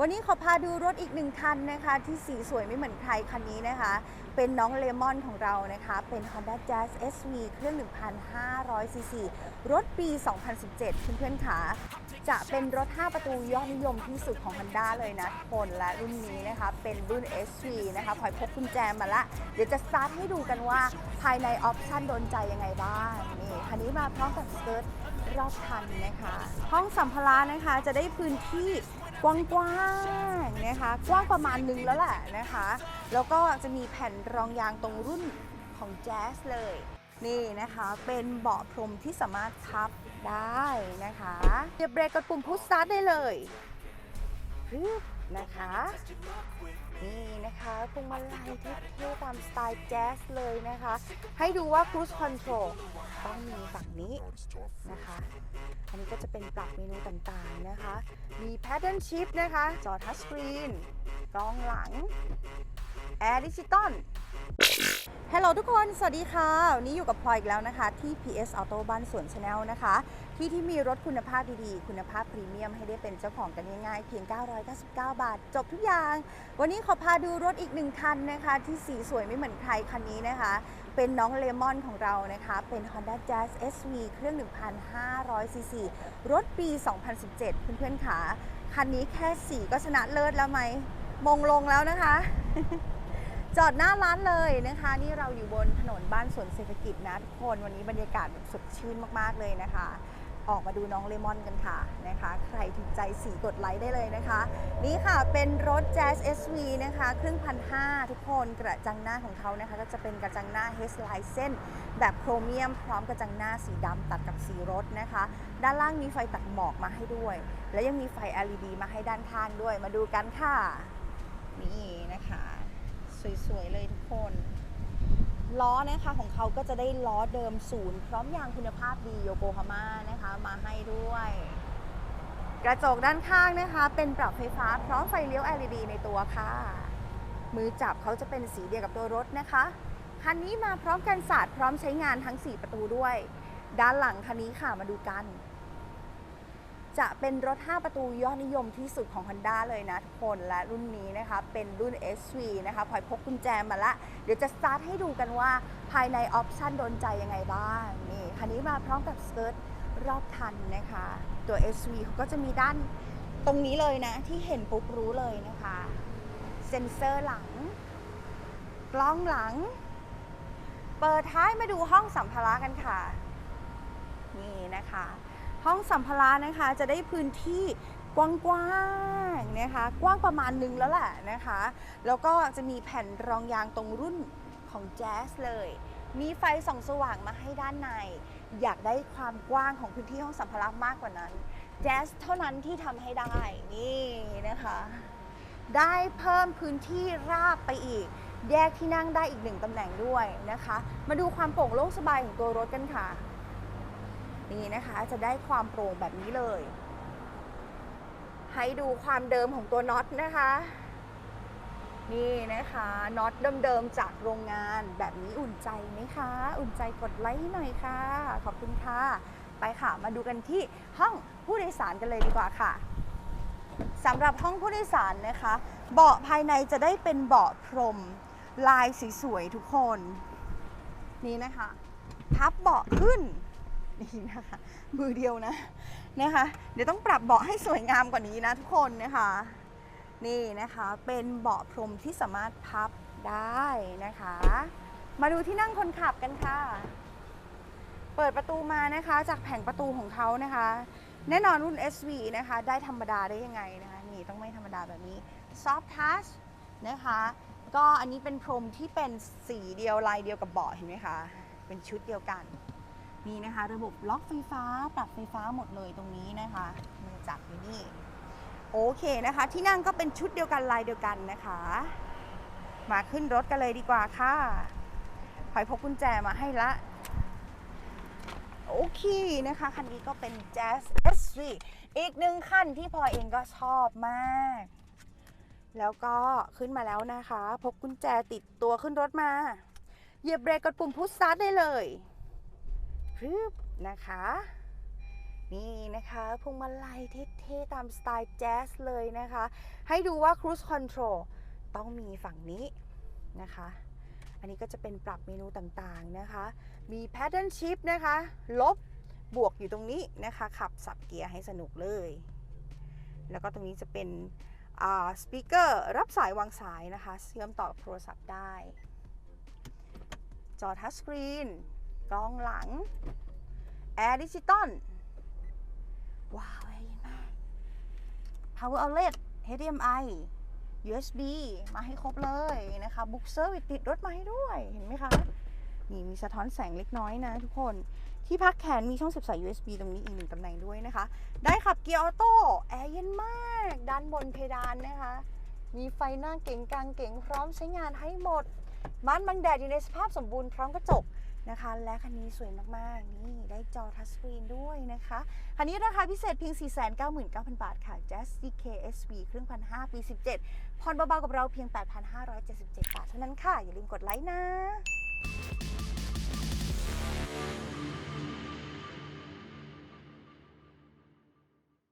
วันนี้ขอพาดูรถอีกหนึ่งคันนะคะ ที่สีสวยไม่เหมือนใครคันนี้นะคะ เป็นน้องเลมอนของเรานะคะ เป็น Honda Jazz SV เครื่อง 1,500 ซีซีรถปี 2017 เพื่อนๆค่ะจะเป็นรถ 5 ประตูยอดนิยมที่สุดของ Honda เลยนะทุกคนและรุ่นนี้นะคะ เป็นรุ่น SV นะคะพลอยพกกุญแจมาละ เดี๋ยวจะสตาร์ทให้ดูกันว่าภายในออปชั่นโดนใจยังไงบ้างนี่คันนี้มาพร้อมกับสเกิร์ตรอบคันนะคะ ห้องสัมภาระนะคะจะได้พื้นที่ กว้างๆนะคะ กว้างประมาณนึงแล้วแหละนะคะ แล้วก็จะมีแผ่นรองยางตรงรุ่นของแจ๊สเลย นี่นะคะเป็นเบาะพรมที่สามารถพับได้นะคะเดี๋ยวเบรกกดปุ่มพุชสตาร์ทได้เลย นะคะ นี่นะคะพวงมาลัยที่เท่ตามสไตล์แจ๊สเลยนะคะ ให้ดูว่า cruise control ต้องมีฝั่งนี้นะคะ อันนี้ก็จะเป็นปรับเมนูต่างๆนะคะ มี pattern shift นะคะ จอทัชสกรีนกล้องหลัง แอร์ดิจิตอล ฮัลโหลทุกคน สวัสดีค่ะ วันนี้อยู่กับพลอยอีกแล้วนะคะ ที่ PS Auto บ้านสวนชาแนลนะคะ ที่ที่มีรถคุณภาพดีๆ คุณภาพพรีเมียมให้ได้เป็นเจ้าของกันง่ายๆ เพียง 999 บาท จบทุกอย่าง วันนี้ขอพาดูรถอีกหนึ่งคันนะคะ ที่สีสวยไม่เหมือนใครคันนี้นะคะ เป็นน้องเลมอนของเรานะคะ เป็น Honda Jazz SV เครื่อง 1,500ซีซีรถปี 2017 เพื่อนๆค่ะ คันนี้แค่สีก็ชนะเลิศแล้วไหมมงลงแล้วนะคะ จอดหน้าร้านเลยนะคะ นี่เราอยู่บนถนนบ้านสวนเศรษฐกิจนะทุกคนวันนี้บรรยากาศแบบสดชื่นมากๆเลยนะคะ ออกมาดูน้องเลมอนกันค่ะนะคะ ใครถูกใจสีกดไลค์ได้เลยนะคะ นี่ค่ะเป็นรถ Jazz SV นะคะครื่งพันห้าทุกคนกระจังหน้าของเขานะคะ ก็จะเป็นกระจังหน้า h e l i g h t เส้น แบบโครเมียม พร้อมกระจังหน้าสีดำตัดกับสีรถนะคะ ด้านล่างมีไฟตัดหมอกมาให้ด้วย และยังมีไฟ LED มาให้ด้านข้างด้วยมาดูกันค่ะ นี่นะคะ สวยๆเลยทุกคน ล้อนะคะของเขาก็จะได้ล้อเดิมศูนย์พร้อมยางคุณภาพดีโยโกฮาม่านะคะมาให้ด้วย กระจกด้านข้างนะคะ เป็นปรับไฟฟ้าพร้อมไฟเลี้ยว LED ในตัวค่ะ มือจับเขาจะเป็นสีเดียวกับตัวรถนะคะคันนี้มาพร้อมกันศาสตร์พร้อมใช้งานทั้ง 4 ประตูด้วย ด้านหลังคันนี้ค่ะมาดูกัน จะเป็นรถ 5 ประตูยอดนิยมที่สุดของ Honda เลยนะทุกคน และรุ่นนี้นะคะ เป็นรุ่น SV นะคะพลอยพกกุญแจมาละ เดี๋ยวจะสตาร์ทให้ดูกันว่าภายในออปชั่นโดนใจยังไงบ้าง นี่คันนี้มาพร้อมกับสเกิร์ตรอบคันนะคะ ตัว SV เขาก็จะมีด้านตรงนี้เลยนะ ที่เห็นปุ๊บรู้เลยนะคะ เซ็นเซอร์หลัง กล้องหลัง เปิดท้ายมาดูห้องสัมภาระกันค่ะ นี่นะคะ ห้องสัมภาระนะคะจะได้พื้นที่กว้างๆนะคะ กว้างประมาณนึงแล้วแหละนะคะ แล้วก็จะมีแผ่นรองยางตรงรุ่นของแจ๊สเลย มีไฟส่องสว่างมาให้ด้านใน อยากได้ความกว้างของพื้นที่ห้องสัมภาระมากกว่านั้น แจ๊สเท่านั้นที่ทำให้ได้นี่นะคะ ได้เพิ่มพื้นที่ราบไปอีก แยกที่นั่งได้อีกหนึ่งตำแหน่งด้วยนะคะ มาดูความโปร่งโล่งสบายของตัวรถกันค่ะ นี่นะคะจะได้ความโปร่งแบบนี้เลย ให้ดูความเดิมของตัวน็อตนะคะ นี่นะคะน็อตเดิมๆจากโรงงานแบบนี้อุ่นใจไหมคะ อุ่นใจกดไลค์หน่อยค่ะ ขอบคุณค่ะ ไปค่ะมาดูกันที่ห้องผู้โดยสารกันเลยดีกว่าค่ะสำหรับห้องผู้โดยสารนะคะ เบาะภายในจะได้เป็นเบาะพรม ลายสีสวยทุกคน นี่นะคะ พับเบาะขึ้น นี่นะคะ มือเดียวนะนะคะ เดี๋ยวต้องปรับเบาะให้สวยงามกว่านี้นะทุกคนนะคะ นี่นะคะเป็นเบาะพรมที่สามารถพับได้นะคะ มาดูที่นั่งคนขับกันค่ะ เปิดประตูมานะคะจากแผงประตูของเขานะคะ แน่นอนรุ่น SV นะคะ ได้ธรรมดาได้ยังไงนะคะนี่ต้องไม่ธรรมดาแบบนี้ Soft Touch นะคะก็อันนี้เป็นพรมที่เป็นสีเดียวลายเดียวกับเบาะเห็นไหมคะ เป็นชุดเดียวกัน นี่นะคะ ระบบล็อกไฟฟ้า ปรับไฟฟ้าหมดเลยตรงนี้นะคะมือจับอยู่นี่ โอเคนะคะ ที่นั่งก็เป็นชุดเดียวกันลายเดียวกันนะคะ มาขึ้นรถกันเลยดีกว่าค่ะพลอยพกกุญแจมาให้ละโอเคนะคะ คันนี้ก็เป็น Jazz SV อีกหนึ่งคันที่พอเองก็ชอบมาก แล้วก็ขึ้นมาแล้วนะคะ พกกุญแจติดตัวขึ้นรถมา เหยียบเบรกกดปุ่มพุชสตาร์ทได้เลย พรึบนะคะ นี่นะคะพวงมาลัยเท่ๆตามสไตล์แจ๊สเลยนะคะ ให้ดูว่า Cruise Control ต้องมีฝั่งนี้นะคะ อันนี้ก็จะเป็นปรับเมนูต่างๆนะคะ มี Pattern Shift นะคะ ลบบวกอยู่ตรงนี้นะคะ ขับสับเกียร์ให้สนุกเลย แล้วก็ตรงนี้จะเป็นสปีกเกอร์รับสายวางสายนะคะ เชื่อมต่อโทรศัพท์ได้ จอทัชสกรีน กล้องหลัง แอร์ดิจิตอล ว้าวเย็นมาก Power Outlet HDMI USB มาให้ครบเลยนะคะบุ๊กเซอร์วิสติดรถมาให้ด้วย เห็นไหมคะ นี่มีสะท้อนแสงเล็กน้อยนะทุกคน ที่พักแขนมีช่องเสียบสาย USB ตรงนี้อีกหนึ่งตำแหน่งด้วยนะคะ ได้ขับเกียร์ออโต้ แอร์เย็นมาก ด้านบนเพดานนะคะ มีไฟหน้าเก๋งกลางเก๋งพร้อมใช้งานให้หมด บ้านบังแดดอยู่ในสภาพสมบูรณ์พร้อมกระจก นะคะ และคันนี้สวยมากๆ นี่ได้จอทัชสกรีนด้วยนะคะ คันนี้ราคาพิเศษเพียง 499,000 บาทค่ะ Jazz CK SV เครื่องพันห้าปี 17ผ่อนเบาๆกับเราเพียง 8,577 บาทเท่านั้นค่ะ อย่าลืมกดไลค์นะ